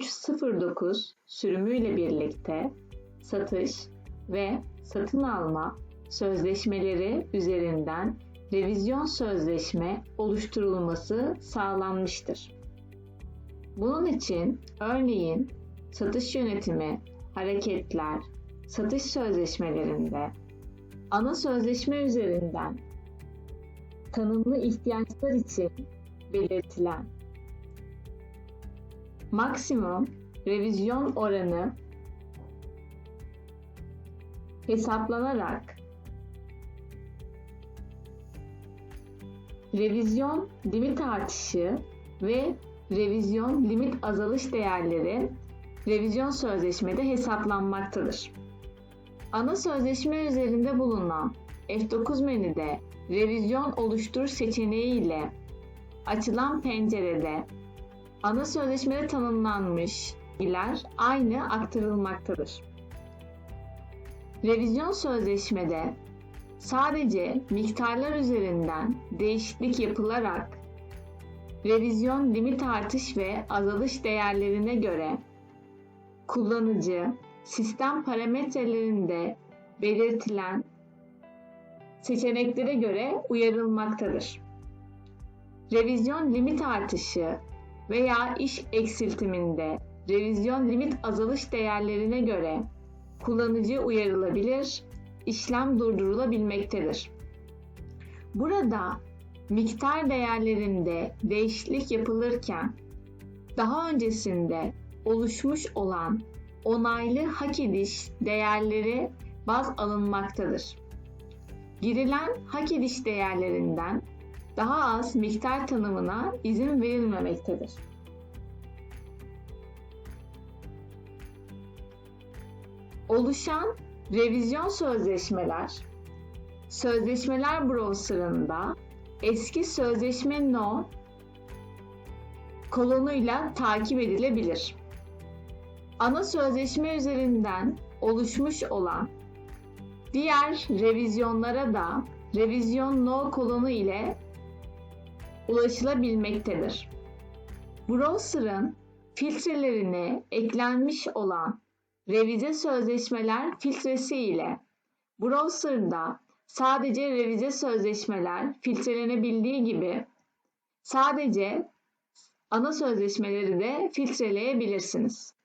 1309 sürümüyle birlikte satış ve satın alma sözleşmeleri üzerinden revizyon sözleşme oluşturulması sağlanmıştır. Bunun için örneğin satış yönetimi, hareketler, satış sözleşmelerinde ana sözleşme üzerinden tanımlı ihtiyaçlar için belirtilen maksimum revizyon oranı hesaplanarak revizyon limit artışı ve revizyon limit azalış değerleri revizyon sözleşmede hesaplanmaktadır. Ana sözleşme üzerinde bulunan F9 menüde revizyon oluştur seçeneği ile açılan pencerede ana sözleşmede tanımlanmış bilgiler aynı aktarılmaktadır. Revizyon sözleşmede sadece miktarlar üzerinden değişiklik yapılarak revizyon limit artış ve azalış değerlerine göre kullanıcı sistem parametrelerinde belirtilen seçeneklere göre uyarılmaktadır. Revizyon limit artışı veya iş eksiltiminde revizyon limit azalış değerlerine göre kullanıcı uyarılabilir, işlem durdurulabilmektedir. Burada miktar değerlerinde değişiklik yapılırken daha öncesinde oluşmuş olan onaylı hak ediş değerleri baz alınmaktadır. Girilen hak ediş değerlerinden daha az miktar tanımına izin verilmemektedir. Oluşan revizyon sözleşmeler, sözleşmeler browserında eski sözleşme no kolonuyla takip edilebilir. Ana sözleşme üzerinden oluşmuş olan diğer revizyonlara da revizyon no kolonu ile ulaşılabilmektedir. Browser'ın filtrelerine eklenmiş olan revize sözleşmeler filtresi ile browser'da sadece revize sözleşmeler filtrelenebildiği gibi sadece ana sözleşmeleri de filtreleyebilirsiniz.